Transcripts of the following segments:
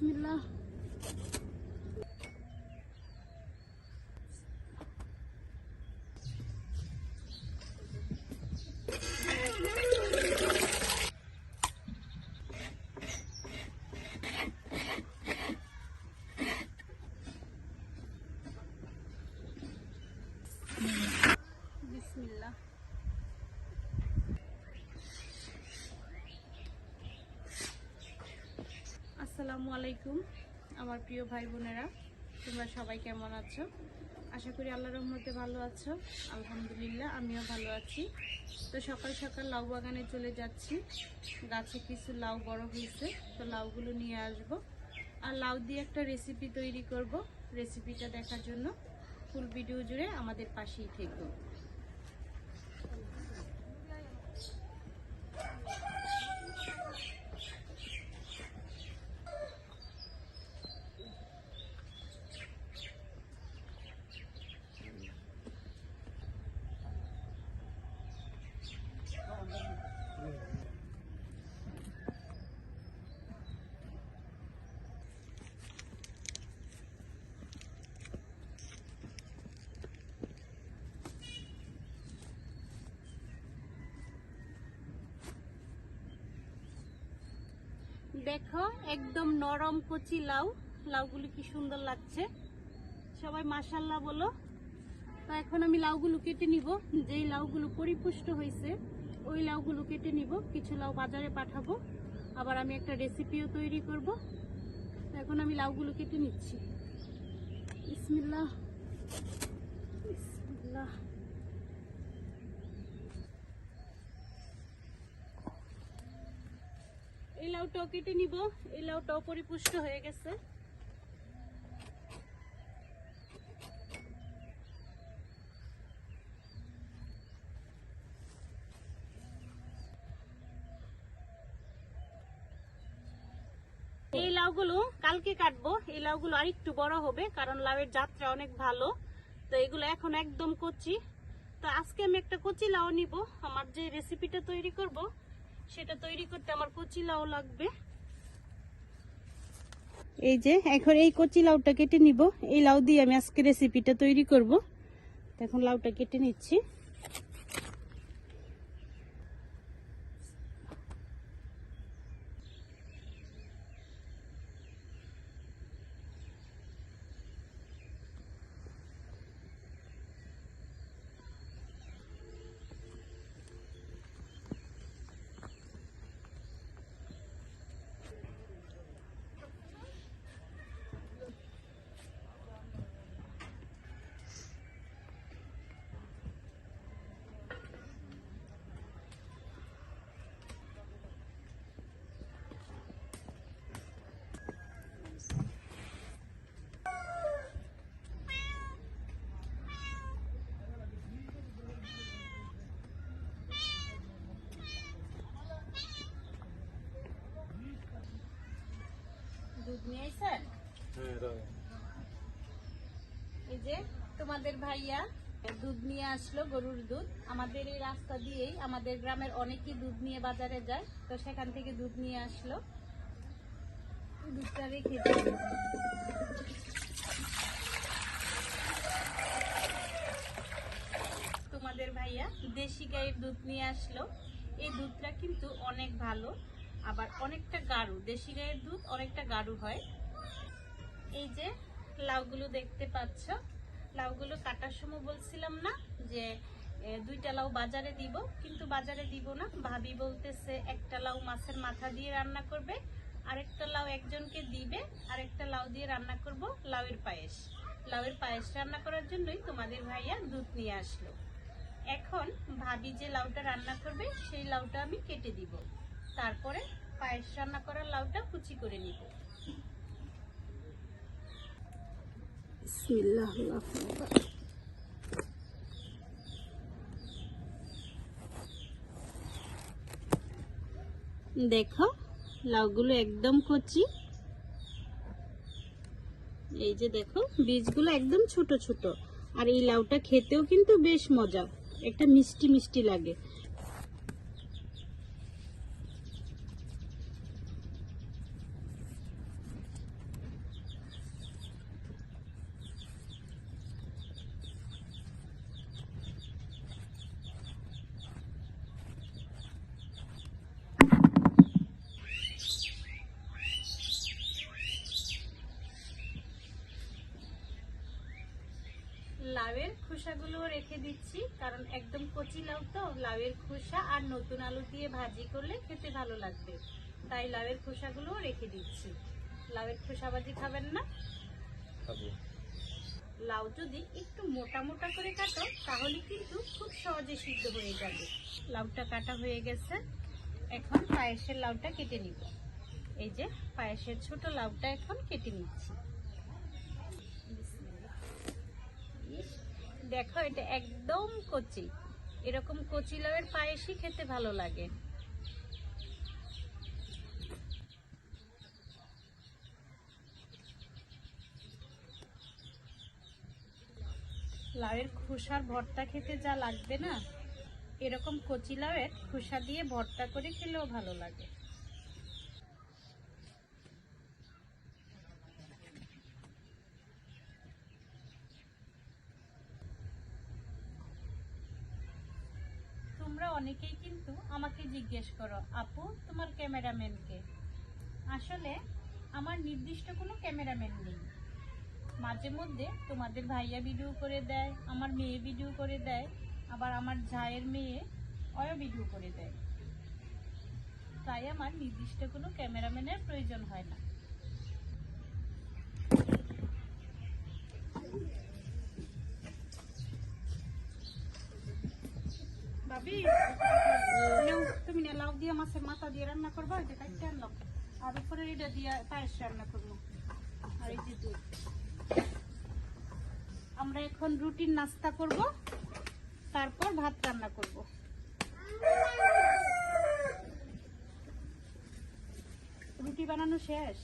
بسم الله. আসসালামু আলাইকুম, আমার প্রিয় ভাই বোনেরা। তোমরা সবাই কেমন আছো? আশা করি আল্লাহ রহমতে ভালো আছো। আলহামদুলিল্লাহ, আমিও ভালো আছি। তো সকাল সকাল লাউ বাগানে চলে যাচ্ছি। গাছে কিছু লাউ বড় হয়েছে, তো লাউগুলো নিয়ে আসব। আর লাউ দিয়ে একটা রেসিপি তৈরি করব। রেসিপিটা দেখার জন্য ফুল ভিডিও জুড়ে আমাদের পাশেই থেকো। দেখো, একদম নরম কচি লাউ। লাউগুলো কি সুন্দর লাগছে। সবাই মাশাল্লাহ বলো। তো এখন আমি লাউগুলো কেটে নিব। যেই লাউগুলো পরিপুষ্ট হয়েছে, ওই লাউগুলো কেটে নিব। কিছু লাউ বাজারে পাঠাবো। আবার আমি একটা রেসিপিও তৈরি করব। এখন আমি লাউগুলো কেটে নিচ্ছি। বিসমিল্লাহ। বিসমিল্লাহ। লাউটাও কেটে নিব। এই লাউটাও পরিপুষ্ট হয়ে গেছে। এই লাউগুলো কালকে কাটবো। এই লাউগুলো আর একটু বড় হবে, কারণ লাউয়ের যাত্রা অনেক ভালো। তো এগুলো এখন একদম কচি। তো আজকে আমি একটা কচি লাউ নিব। আমার যে রেসিপিটা তৈরি করব সেটা তৈরি করতে আমার কচি লাউ লাগবে। এই যে, এখন এই কচি লাউটা কেটে নিব। এই লাউ দিয়ে আমি আজকে রেসিপিটা তৈরি করব। এখন লাউটা কেটে নিচ্ছি। দুধ নিয়ে আইছেন এই যে তোমাদের ভাইয়া দুধ নিয়ে আসলো গরুর দুধ। আমাদের এই রাস্তা দিয়েই আমাদের গ্রামের অনেকেই দুধ নিয়ে বাজারে যায় তো সেখান থেকে দুধ নিয়ে আসলো। দুধটা রেখে তোমাদের ভাইয়া দেশি গাইয়ের দুধ নিয়ে আসলো। এই দুধটা কিন্তু অনেক ভালো। আবার অনেকটা গাঢ়, দেশি গাইয়ের দুধ অনেকটা গাঢ় হয়। এই যে লাউগুলো দেখতে পাচ্ছ, লাউগুলো কাটার সময় বলছিলাম না যে দুইটা লাউ বাজারে দিব, কিন্তু বাজারে দিব না। ভাবি বলতেছে, একটা লাউ মাছের মাথা দিয়ে রান্না করবে, আরেকটা লাউ একজনকে দিবে, আরেকটা লাউ দিয়ে রান্না করব, লাউয়ের পায়েস। লাউয়ের পায়েস রান্না করার জন্যই তোমাদের ভাইয়া দুধ নিয়ে আসলো। এখন ভাবি যে লাউটা রান্না করবে, সেই লাউটা আমি কেটে দিব। তারপরে পায়েস রান্না করার লাউটা কুচি করে নিব। দেখো, লাউগুলো একদম কচি। এই যে দেখো, বীজগুলো একদম ছোট ছোট। আর এই লাউটা খেতেও কিন্তু বেশ মজা, একটা মিষ্টি মিষ্টি লাগে। খোসাগুলো রেখে দিচ্ছি কারণ একদম কচি লাউ তো লাউয়ের খোসা আর নতুন আলু দিয়ে ভাজি করলে খেতে ভালো লাগবে। তাই লাউয়ের খোসাগুলো রেখে দিচ্ছি। লাউয়ের খোসা ভাজি খাবেন না? লাউ যদি একটু মোটা মোটা করে কাটো তাহলে কিন্তু খুব সহজে সিদ্ধ হয়ে যাবে। লাউটা কাটা হয়ে গেছে। এখন পায়েসের লাউটা কেটে নিব। এই যে পায়েসের ছোট লাউটা এখন কেটে নিচ্ছি। দেখো, এটা একদম কচি। এরকম কচি লাউয়ের পায়েসই খেতে ভালো লাগে। লাউয়ের খোসার ভর্তা খেতে যা লাগবে না, এরকম কচি লাউয়ের খোসা দিয়ে ভর্তা করে খেলেও ভালো লাগে তোমরা অনেকেই কিন্তু আমাকে জিজ্ঞেস করো, আপু, তোমার ক্যামেরাম্যানকে আসলে আমার নির্দিষ্ট কোনো ক্যামেরাম্যান নেই। মাঝে মধ্যে তোমাদের ভাইয়া ভিডিও করে দেয়, আমার মেয়ে ভিডিও করে দেয়, আবার আমার ঝায়ের মেয়ে অয় ভিডিও করে দেয়। তাই আমার নির্দিষ্ট কোনো ক্যামেরাম্যানের প্রয়োজন হয় না। তুমি দিয়ে মাছের মাথা দিয়ে রান্না করবা এটা কাটতে আনলাম আর উপরে এটা দিয়ে পায়েস রান্না করব। আর এই যে দুধ। আমরা এখন রুটির নাস্তা করব তারপর ভাত রান্না করব। রুটি বানানো শেষ?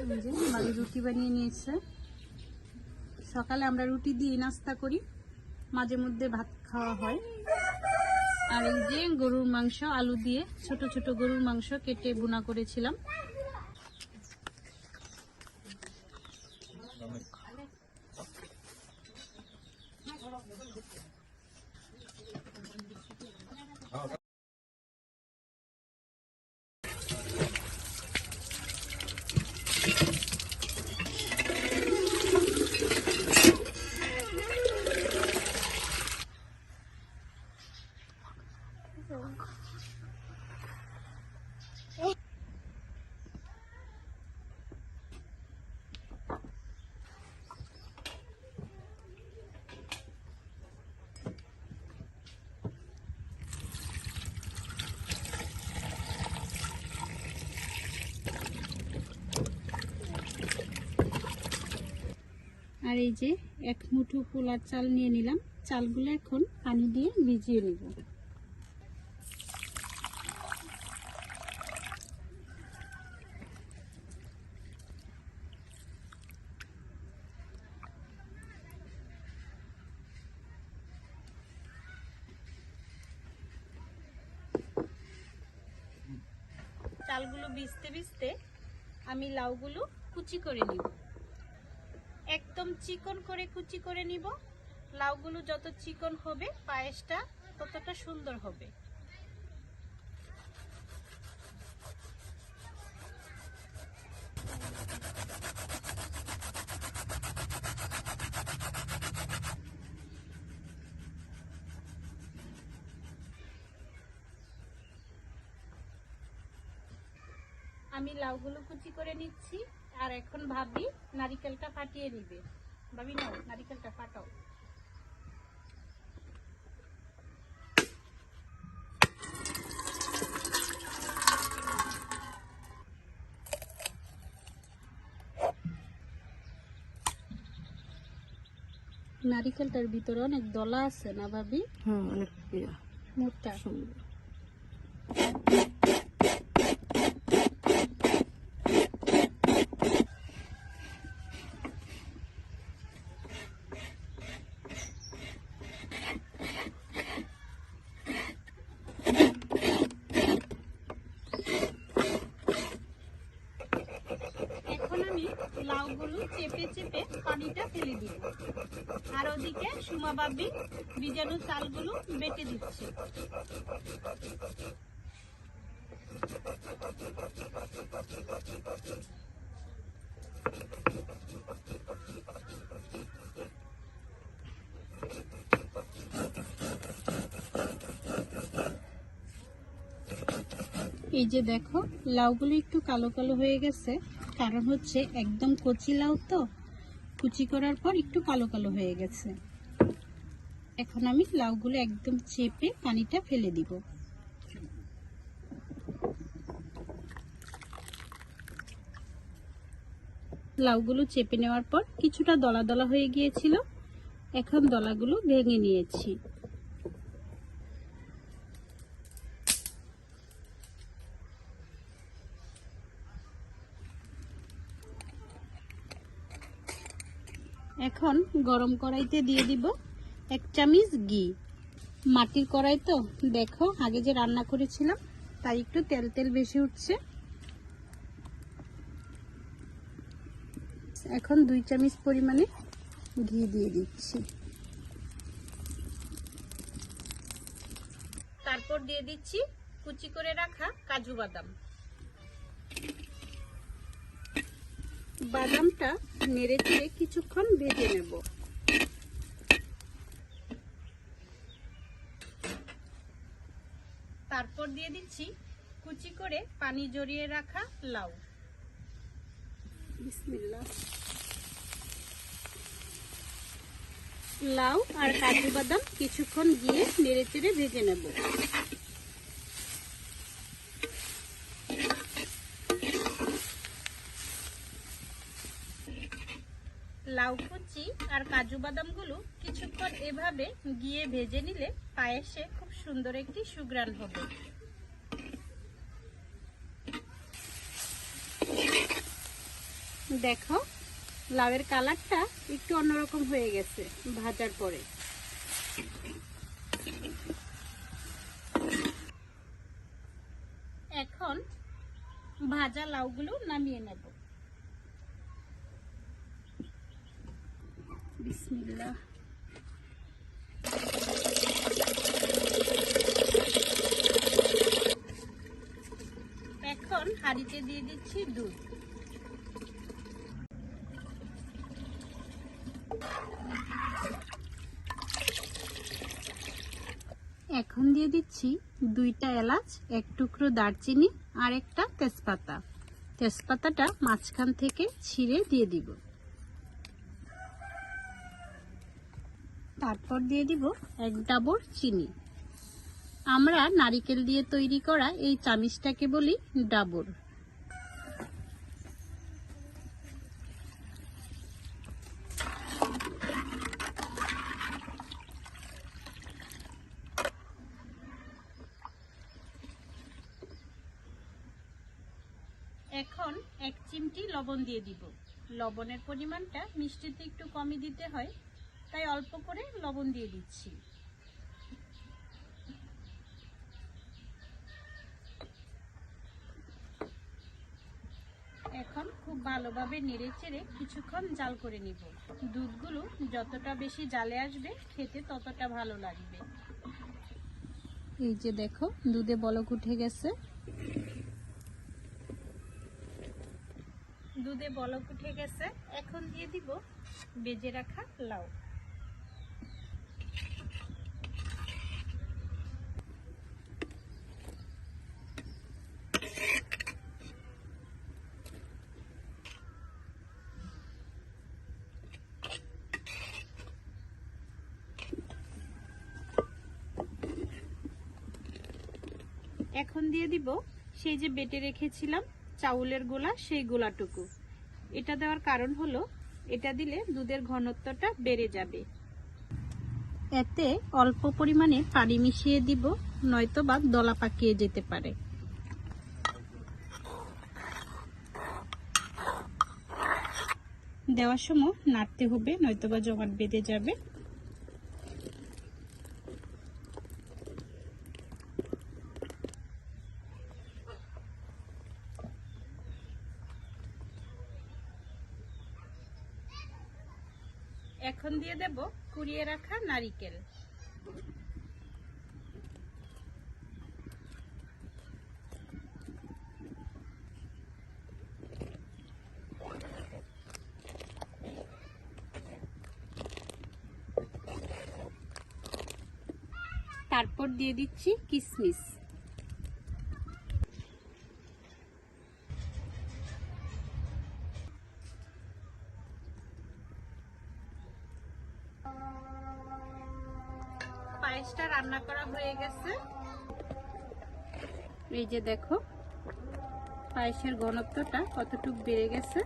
এই যে বাড়ি রুটি বানিয়ে নিয়েছে। সকালে আমরা রুটি দিয়ে নাস্তা করি মাঝে মধ্যে ভাত খাওয়া হয়। আর এই যে গরুর মাংস আলু দিয়ে ছোট ছোট গরুর মাংস কেটে বোনা করেছিলাম। আর এই যে এক মুঠো পোলার চাল নিয়ে নিলাম। চালগুলো এখন পানি দিয়ে ভিজিয়ে নিব। চালগুলো ভিজতে ভিজতে আমি লাউগুলো কুচি করে নিব। একদম চিকন করে কুচি করে নিব। লাউগুলো যত চিকন হবে, পায়েসটা ততটা সুন্দর হবে। আমি লাউগুলো কুচি করে নিচ্ছি। আর এখন ভাবি নারিকেলটা ফাটিয়ে নিবে ভাবি নাও নারিকেলটা ফাটাও। নারিকেলটার ভিতরে অনেক দলা আছে না ভাবি? হুম অনেক মোটা। সুন্দর। দানাগুলো চেপে চেপে পানিটা ফেলে দিল। আর ওদিকে সুমাবাবি বীজাণু চালগুলো বেটে দিচ্ছে। এই যে দেখো, লাউগুলো একটু কালো কালো হয়ে গেছে। কারণ হচ্ছে একদম কচি লাউ তো, কুচি করার পর একটু কালো কালো হয়ে গেছে। এখন আমি লাউগুলো একদম চেপে পানিটা ফেলে দিব। লাউগুলো চেপে নেওয়ার পর কিছুটা দলা দলা হয়ে গিয়েছিল। এখন দলাগুলো ভেঙে নিয়েছি। এখন গরম কড়াইতে দিয়ে দিব এক চামিচ ঘি। মাটির কড়াই তো, দেখো, আগে যে রান্না করেছিলাম, তাই একটু তেল তেল বেশি উঠছে। এখন দুই চামচ পরিমাণে ঘি দিয়ে দিচ্ছি। তারপর দিয়ে দিচ্ছি কুচি করে রাখা কাজু বাদাম। বাদামটা নেড়ে চেড়ে কিছুক্ষণ ভেজে নেব। তারপর দিয়ে দিচ্ছি কুচি করে পানি জড়িয়ে রাখা লাউ। লাউ আর কাজু বাদাম কিছুক্ষণ গিয়ে নেড়ে চেড়ে ভেজে নেব লাউ কুচি আর কাজু বাদামগুলো কিছুক্ষণ এভাবে গিয়ে ভেজে নিলে পায়েসে খুব সুন্দর একটি সুগ্রান হবে। দেখো, লাউয়ের কালারটা একটু অন্যরকম হয়ে গেছে ভাজার পরে। এখন ভাজা লাউগুলো নামিয়ে নেব। বিসমিল্লাহ। এখন হাঁড়িতে দিয়ে দিচ্ছি দুধ। এখন দিয়ে দিচ্ছি দুইটা এলাচ, এক টুকরো দারচিনি আর একটা তেজপাতা। তেজপাতাটা মাঝখান থেকে ছিঁড়ে দিয়ে দিব। তারপর দিয়ে দিব এক ডাবর চিনি। আমরা নারিকেল দিয়ে তৈরি করা এই চামিচটাকে বলি ডাবর। এখন এক চিমটি লবণ দিয়ে দিব। লবণের পরিমাণটা মিষ্টিতে একটু কমই দিতে হয়। তাই অল্প করে লবণ দিয়ে দিচ্ছি। এখন খুব ভালোভাবে নেড়ে চেড়ে কিছুক্ষণ জাল করে নিব। দুধগুলো যতটা বেশি জালে আসবে, খেতে ততটা ভালো লাগবে। এই যে দেখো, দুধে বলক উঠে গেছে। দুধে বলক উঠে গেছে। এখন দিয়ে দিব বেজে রাখা লাউ। এখন দিয়ে দিব সেই যে বেটে রেখেছিলাম চাউলের গোলা, সেই গোলাটুকু। এটা দেওয়ার কারণ হলো, এটা দিলে দুধের ঘনত্বটা বেড়ে যাবে। এতে অল্প পরিমাণে পানি মিশিয়ে দিব, নয়তো বা দলা পাকিয়ে যেতে পারে। দেওয়ার সময় নাড়তে হবে, নয়তো বা জমাট বেঁধে যাবে। এখন দিয়ে দেব কুড়িয়ে রাখা নারিকেল। তারপর দিয়ে দিচ্ছি কিশমিশ পায়েসটা রান্না করা হয়ে গেছে। এই যে দেখো, পায়েসের ঘনত্বটা কতটুকু বেড়ে গেছে।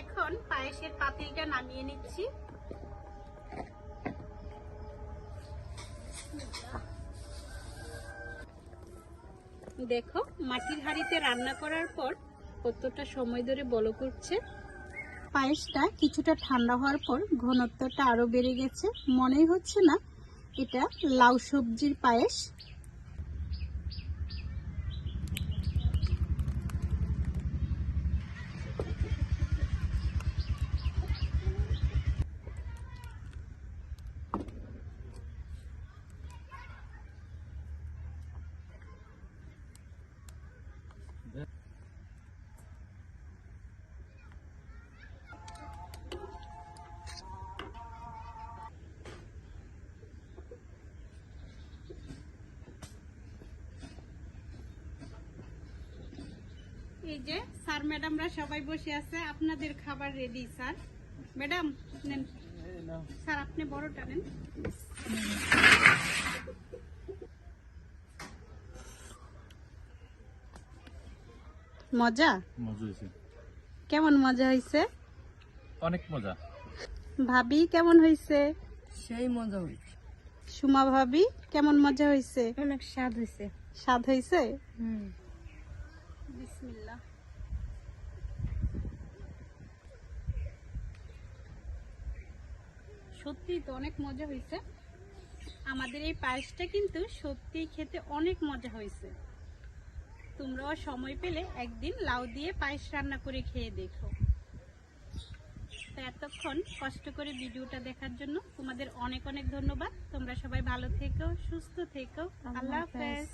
এখন পায়েসের পাতিলটা নামিয়ে নিচ্ছি। দেখো, মাটির হাঁড়িতে রান্না করার পর কতটা সময় ধরে বলো করছে পায়েসটা কিছুটা ঠান্ডা হওয়ার পর ঘনত্বটা আরও বেড়ে গেছে। মনেই হচ্ছে না, এটা লাউ সবজির পায়েস। এই যে স্যার ম্যাডামরা সবাই বসে আছে। আপনাদের খাবার রেডি স্যার। ম্যাডাম নেন। স্যার আপনি বড়টা নেন। মজা? মজা হয়েছে। কেমন মজা হয়েছে? অনেক মজা। ভাবি কেমন হয়েছে? সেই মজা হয়েছে। সুমা ভাবি কেমন মজা হয়েছে? অনেক স্বাদ হয়েছে। স্বাদ হয়েছে? হুম। বিসমিল্লাহ। সত্যি তো অনেক মজা হয়েছে। আমাদের এই পায়েসটা কিন্তু সত্যি খেতে অনেক মজা হয়েছে। তোমরাও সময় পেলে একদিন লাউ দিয়ে পায়েস রান্না করে খেয়ে দেখো। তো এতক্ষণ কষ্ট করে ভিডিওটা দেখার জন্য তোমাদের অনেক অনেক ধন্যবাদ। তোমরা সবাই ভালো থেকো সুস্থ থেকো। আল্লাহ হাফেজ।